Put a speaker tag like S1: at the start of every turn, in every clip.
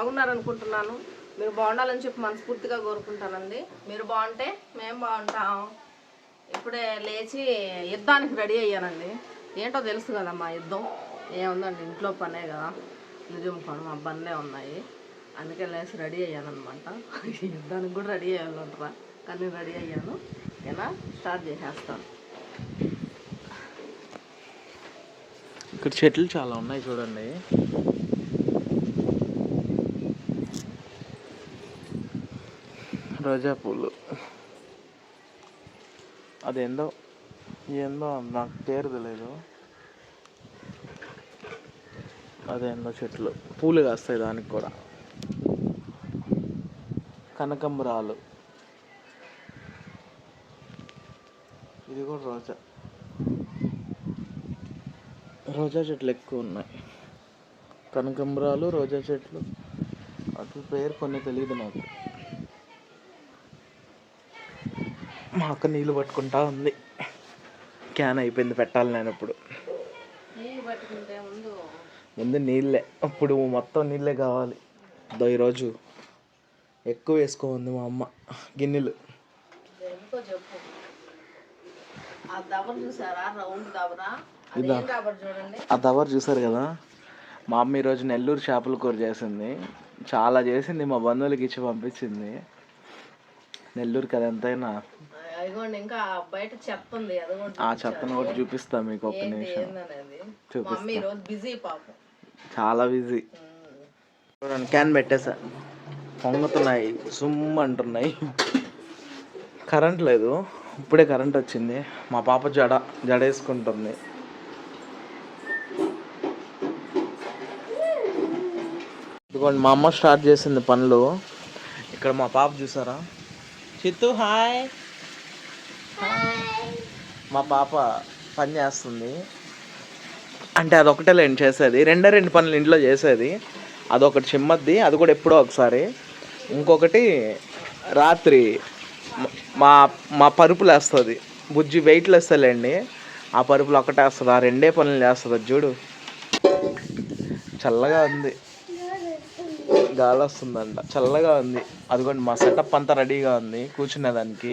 S1: బాగున్నారనుకుంటున్నాను. మీరు బాగుండాలని చెప్పి మనస్ఫూర్తిగా కోరుకుంటానండి. మీరు బాగుంటే మేము బాగుంటాం. ఇప్పుడే లేచి యుద్ధానికి రెడీ అయ్యానండి. ఏంటో తెలుసు కదా మా యుద్ధం. ఏముందండి ఇంట్లో పనే కదా. నిజం పని మా బండే ఉన్నాయి. అందుకే లేచి రెడీ అయ్యానమాట యుద్ధానికి కూడా రెడీ అయ్యాలంటారా కానీ రెడీ అయ్యాను. ఇలా స్టార్ట్ చేసేస్తాను.
S2: ఇక్కడ చెట్లు చాలా ఉన్నాయి చూడండి. రోజా పూలు అదేందో ఏందో నాకు పేరు తెలియదు అదేందో చెట్లు. పూలు కాస్తాయి దానికి కూడా. కనకంబరాలు. ఇది కూడా రోజా. రోజా చెట్లు ఎక్కువ ఉన్నాయి. కనకంబరాలు రోజా చెట్లు. అట్ల పేరు కొన్ని తెలియదు నాకు. మా అక్క నీళ్ళు పట్టుకుంటా ఉంది. క్యాన్ అయిపోయింది పెట్టాలి నేను ఇప్పుడు
S1: ముందు
S2: నీళ్ళే. ఇప్పుడు మొత్తం నీళ్ళే కావాలి. దో ఈరోజు ఎక్కువ వేసుకోంది మా అమ్మ గిన్నెలు.
S1: ఆ
S2: దవర్ చూసారు కదా? మా అమ్మ ఈరోజు నెల్లూరు చేపల కూర చేసింది. చాలా చేసింది. మా బంధువులకి ఇచ్చి పంపించింది. నెల్లూరుకి అది ఎంతైనా
S1: అదిగోండి ఇంకా బయట
S2: ఆ చెత్తను కూడా చూపిస్తా మీకు ఒక్క నిమిషం.
S1: మమ్మీ ఈరోజు బిజీ పాపం.
S2: చాలా బిజీ. చూడండి క్యాన్ పెట్టేసా. పొంగుతున్నాయి సుమ్ అంటున్నాయి. కరెంట్ లేదు ఇప్పుడే కరెంట్ వచ్చింది. మా పాప జడ జడ వేసుకుంటుంది. ఇదిగోండి మా అమ్మ స్టార్ట్ చేసింది పనులు. ఇక్కడ మా పాప చూసారా? చిత్తు హాయ్. మా పాప పని చేస్తుంది. అంటే అదొకటే లేండి చేసేది. రెండే రెండు పనులు ఇంట్లో చేసేది. అదొకటి చిమ్మద్ది అది కూడా ఎప్పుడో ఒకసారి. ఇంకొకటి రాత్రి మా మా పరుపులు వేస్తుంది బుజ్జి వెయిట్లు వేస్తలేండి ఆ పరుపులు ఒకటే వస్తుంది. ఆ రెండే పనులు చేస్తుంది చూడు. చల్లగా ఉంది. గాలి వస్తుందంట. చల్లగా ఉంది. అదిగోండి మా సెటప్ అంతా రెడీగా ఉంది. కూర్చునేదానికి.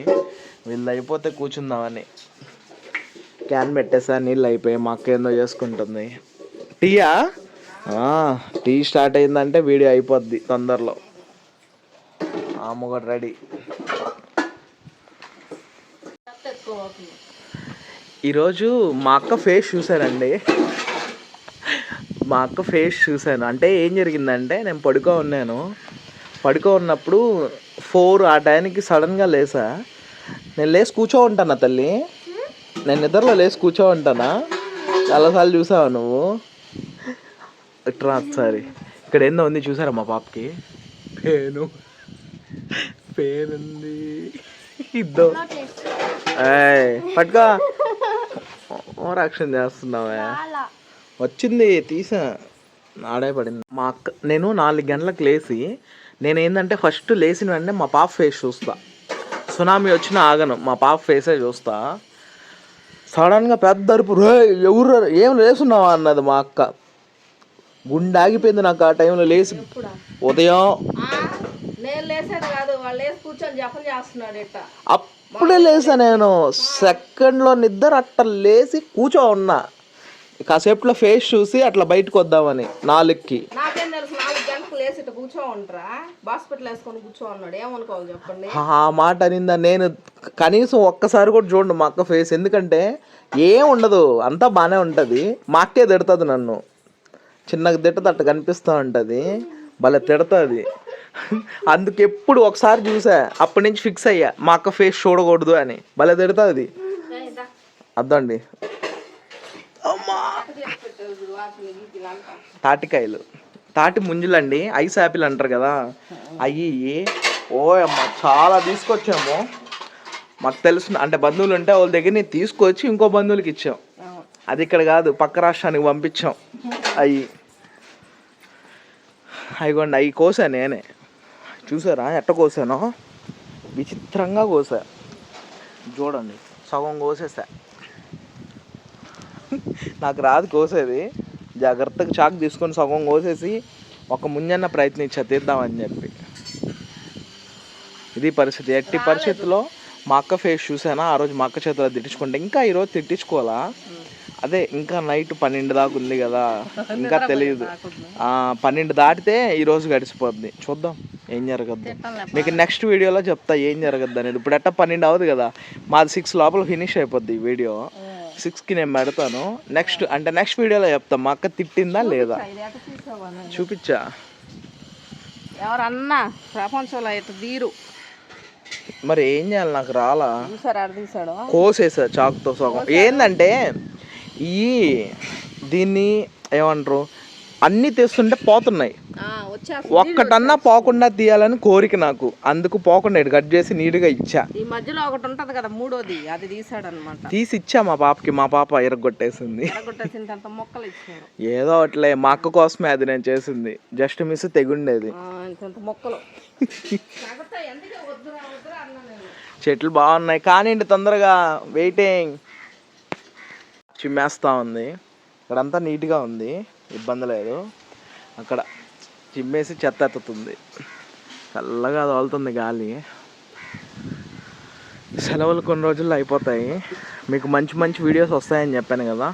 S2: వీళ్ళు అయిపోతే కూర్చుందామని. క్యాన్ పెట్టేసా నీళ్ళు అయిపోయి మా అక్క ఏందో చేసుకుంటుంది. టీయా? టీ స్టార్ట్ అయిందంటే వీడియో అయిపోద్ది తొందరలో. ఆమె కూడా రెడీ. ఈరోజు మా అక్క ఫేస్ చూశానండి మా అక్క ఫేస్ చూశాను. అంటే ఏం జరిగిందంటే నేను పడుకో ఉన్నాను. పడుకో ఉన్నప్పుడు ఫోర్ ఆ టైంకి సడన్గా లేసా. నేను లేచి కూర్చో ఉంటాను తల్లి? నేను నిద్రలో లేచి కూర్చో ఉంటానా చాలాసార్లు చూసావా నువ్వు? ఇట్రా ఒకసారి. ఇక్కడ ఏందో ఉంది చూసారా మా పాపకి? పేను. పేను ఉంది ఇద్దో. ఏయ్ పట్టుకో. ఓవర్ యాక్షన్ చేస్తున్నావే వచ్చింది తీసా. ఆడే పడింది. మా అక్క నేను నాలుగు గంటలకు లేచి నేను ఏంటంటే ఫస్ట్ లేచిన వెంటనే మా పాప ఫేస్ చూస్తా. సునామీ వచ్చిన ఆగను. మా పాప ఫేసే చూస్తా. సడన్గా పెద్ద అరుపు రే ఎవరు? ఏం లేస్తున్నావా? అన్నది మా అక్క. గుండె ఆగిపోయింది నాకు ఆ టైంలో లేచి ఉదయం.
S1: ఆ, నేను లేసేది కాదు. వాళ్ళు లేసి కూర్చొని జపం చేస్తున్నాడు ఇట్ట.
S2: అప్పుడే లేసా నేను. సెకండ్లో నిద్ర అట్ట లేచి కూర్చో ఉన్నా. కాసేపులో ఫేస్ చూసి అట్లా బయటకు వద్దామని నాలుగుకి
S1: నాకేం తెలుసు నాలుగు గంటలకు లేసి ఇట్ట కూర్చో ఉంటారా హాస్పిటల్ వేసుకొని కూర్చో ఉన్నాడు ఏమనుకోవాలి చెప్పండి?
S2: ఆ మాట అనిందా నేను. కనీసం ఒక్కసారి కూడా చూడండి మా అక్క ఫేస్ ఎందుకంటే ఏం ఉండదు అంతా బాగానే ఉంటుంది. మా అక్కే తిడుతుంది నన్ను. చిన్నగా తిట్టదు అట్ట కనిపిస్తూ ఉంటుంది. భలే తిడుతుంది. అందుకు ఎప్పుడు ఒకసారి చూసా అప్పటి నుంచి ఫిక్స్ అయ్యా. మా అక్క ఫేస్ చూడకూడదు అని. భలే తిడుతుంది. అద్దండి. తాటికాయలు. తాటి ముంజులండి ఐస్ యాపిల్ అంటారు కదా. అయ్యి ఓ అమ్మ చాలా తీసుకొచ్చాము. మాకు తెలుసు అంటే బంధువులు ఉంటే వాళ్ళ దగ్గర నేను తీసుకొచ్చి ఇంకో బంధువులకి ఇచ్చాం. అది ఇక్కడ కాదు పక్క రాష్ట్రానికి పంపించాం. అవి అయిగోండి అవి కోసా నేనే. చూసారా ఎట్ట కోసానో? విచిత్రంగా కోసా. చూడండి సగం కోసేసా. నాకు రాదు కోసేది. జాగ్రత్తగా చాక్ తీసుకొని సగం కోసేసి ఒక ముంజన్న ప్రయత్నించా తీద్దామని చెప్పి. ఇది పరిస్థితి. ఎట్టి పరిస్థితిలో మా అక్క ఫేస్ చూసానా? ఆ రోజు మా అక్క చేతిలో తిట్టించుకుంటే ఇంకా ఈరోజు తిట్టించుకోవాలా? అదే ఇంకా నైట్ పన్నెండు దాకా ఉంది కదా. ఇంకా తెలియదు పన్నెండు దాటితే ఈ రోజు గడిచిపోద్ది చూద్దాం. ఏం జరగద్దు. మీకు నెక్స్ట్ వీడియోలో చెప్తా ఏం జరగద్దు అనేది. ఇప్పుడు ఎట్ట పన్నెండు అవ్వదు కదా. మాది సిక్స్ లోపల ఫినిష్ అయిపోద్ది ఈ వీడియో. సిక్స్కి నేను పెడతాను. నెక్స్ట్ అంటే నెక్స్ట్ వీడియోలో చెప్తా. మా అక్క తిట్టిందా లేదా? చూపించా.
S1: ఎవరన్నా ప్రపంచంలో ఇటు తీరు.
S2: మరి ఏం చేయాలి నాకు? రాలా? కోసేసా చాకుతో సగం. ఏంటంటే ఈ దీన్ని ఏమంటారు? అన్నీ తెస్తుంటే పోతున్నాయి. ఒక్కటన్నా పోకుండా తీయాలని కోరిక నాకు. అందుకు పోకుండా కట్ చేసి నీట్గా ఇచ్చా.
S1: ఈ మధ్యలో ఒకటి ఉంటది కదా మూడోది అది
S2: తీసి ఇచ్చా మా పాపకి మా పాప
S1: మొక్కలు ఇచ్చారు.
S2: ఏదో అట్లే మా అక్క కోసమే అది నేను చేసింది. జస్ట్ మిస్ తెగుండేది.
S1: మొక్కలు.
S2: చెట్లు బాగున్నాయి కానీ తొందరగా వెయిటింగ్. చిమ్మేస్తా ఉంది. ఇక్కడంతా నీట్గా ఉంది. ఇబ్బంది లేదు. అక్కడ చిమ్మేసి చెత్త ఎత్తుతుంది. చల్లగా తోలుతుంది గాలి. సెలవులు కొన్ని రోజుల్లో అయిపోతాయి. మీకు మంచి మంచి వీడియోస్ వస్తాయని చెప్పాను కదా.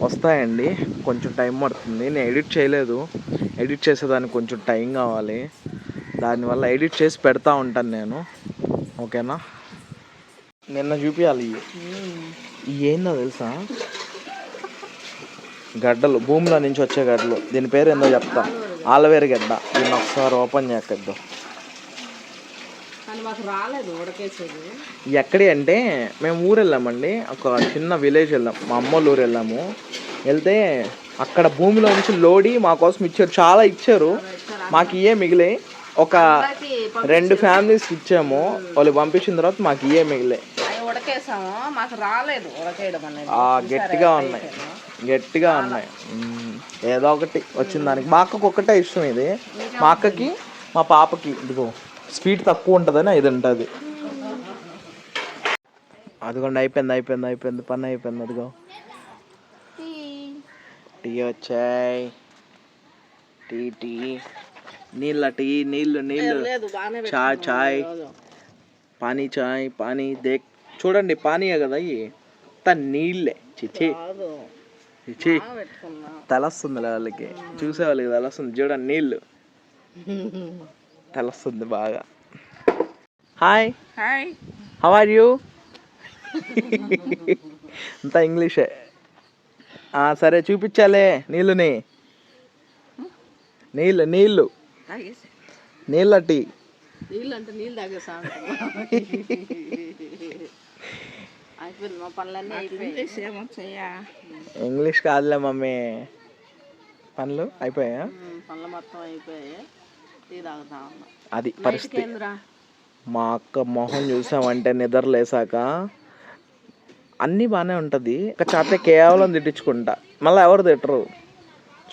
S2: వస్తాయండి. కొంచెం టైం పడుతుంది. నేను ఎడిట్ చేయలేదు. ఎడిట్ చేసేదానికి కొంచెం టైం కావాలి. దానివల్ల ఎడిట్ చేసి పెడతా ఉంటాను నేను. ఓకేనా? నిన్న చూపించాలి ఇవి ఇవి ఏందో తెలుసా? గడ్డలు భూమిలో నుంచి వచ్చే గడ్డలు. దీని పేరు ఏందో చెప్తా. ఆలవేరు గడ్డ. దీన్ని ఒకసారి ఓపెన్
S1: ఉడకేసేది.
S2: ఎక్కడి అంటే మేము ఊరు వెళ్ళామండి ఒక చిన్న విలేజ్ వెళ్ళాం. మా అమ్మోళ్ళ ఊరు వెళ్ళాము. వెళ్తే అక్కడ భూమిలో నుంచి లోడి మా కోసం ఇచ్చారు. చాలా ఇచ్చారు. మాకు ఇయే మిగిలే ఒక రెండు ఫ్యామిలీస్కి ఇచ్చాము. వాళ్ళు పంపించిన తర్వాత మాకు ఇయే మిగిలే
S1: ఉడకేసాము. మాకు రాలేదు ఉడకేయడం అనేది.
S2: గట్టిగా ఉన్నాయి. గట్టిగా ఉన్నాయి. ఏదో ఒకటి వచ్చిన దానికి. మా అక్కకు ఒక్కటే ఇష్టం ఇది. మా అక్కకి మా పాపకి ఇదిగో స్వీట్ తక్కువ ఉంటుందని ఇది ఉంటుంది అదిగోండి అయిపోయింది అయిపోయింది అయిపోయింది పని అయిపోయింది అదిగో. టీ. వచ్చాయి. Tea tea. నీళ్ళ టీ నీళ్ళు నీళ్ళు. చాయ్ చాయ్. పానీ చాయ్ పానీ దేక్ చూడండి పానీయే కదా ఇవి నీళ్ళే. చిచి. చిచి. తెలస్తుంది వాళ్ళకి. చూసే వాళ్ళకి తెలస్తుంది. చూడండి నీళ్ళు. తెలస్తుంది బాగా. Hi.
S1: Hi.
S2: How are you అంతా ఇంగ్లీషే. సరే చూపించాలే నీళ్ళుని. నీళ్ళు నీళ్ళు. నీళ్ళ టీ.
S1: నీళ్ళు అంటే నీళ్ళు తాగేసా అయిపోయింది మా పనులన్నీ అయిపోయింది ఏమొచ్చాయా
S2: ఇంగ్లీష్ కాదులే మమ్మీ. పనులు అయిపోయా
S1: పనులు మొత్తం అయిపోయాయి. టీ తాగుతా ఉన్నా.
S2: అది పరిస్థితి. మా అక్క మొహం చూసామంటే నిద్ర లేసాక అన్నీ బాగానే ఉంటుంది. ఇంకా చాతే కేవలం తిట్టించుకుంటా. మళ్ళీ ఎవరు తిట్టరు?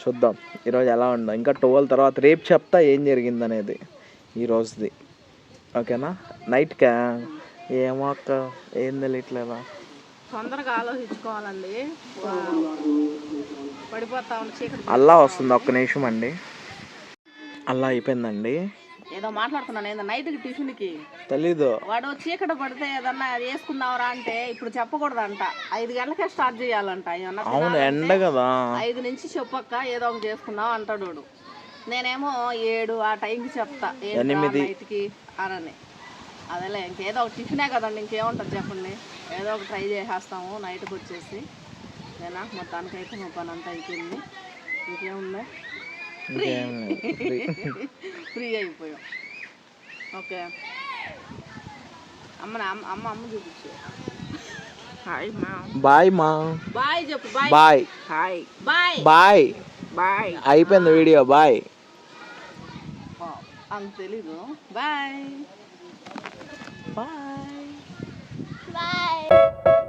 S2: చూద్దాం. ఈరోజు ఎలా ఉందో. ఇంకా ట్వెల్వ్ తర్వాత రేపు చెప్తా ఏం జరిగింది అనేది ఈ రోజుది. ఓకేనా? నైట్కా ఏమో అక్క ఏం తెలియట్లేదా
S1: తొందరగా ఆలోచించుకోవాలండి. పడిపోతా ఉంది చీకటి
S2: అల్లా వస్తుంది ఒక్క నిమిషం అండి. అల్లా అయిపోయిందండి.
S1: ఏదో మాట్లాడుతున్నాను ఏందో నైట్కి టిఫిన్కి
S2: తెలీదు.
S1: వాడు చీకటి పడితే ఏదన్నా వేసుకుందావరా అంటే ఇప్పుడు చెప్పకూడదంట. ఐదు గంటలకే స్టార్ట్ చేయాలంట. ఏమన్నా
S2: అవును ఎండ కదా.
S1: ఐదు నుంచి చెప్పక్క ఏదో ఒకటి చేసుకుందాం అంటాడు వాడు. నేనేమో ఏడు ఆ టైంకి చెప్తా
S2: ఎనిమిది.
S1: నైట్కి అనని అదేలే ఇంకేదో ఒక టిఫినే కదండి ఇంకేముంటుంది చెప్పండి. ఏదో ఒక ట్రై చేసేస్తాము నైట్కి వచ్చేసి. నేనా మొత్తానికి అయితే మా పని అంతా అయిపోయింది. ఇంకేముంది. ఫ్రీ అయిపోయాం. ఓకే. అమ్మ అమ్మ అమ్మ అమ్మ చూపించు. హాయ్ మా
S2: బాయ్ మా
S1: బాయ్ చెప్పు bye
S2: bye
S1: hi bye
S2: bye
S1: bye
S2: అయిపోయింది వీడియో బాయ్
S1: అంత తెలీదు. Bye
S2: bye
S3: Bye.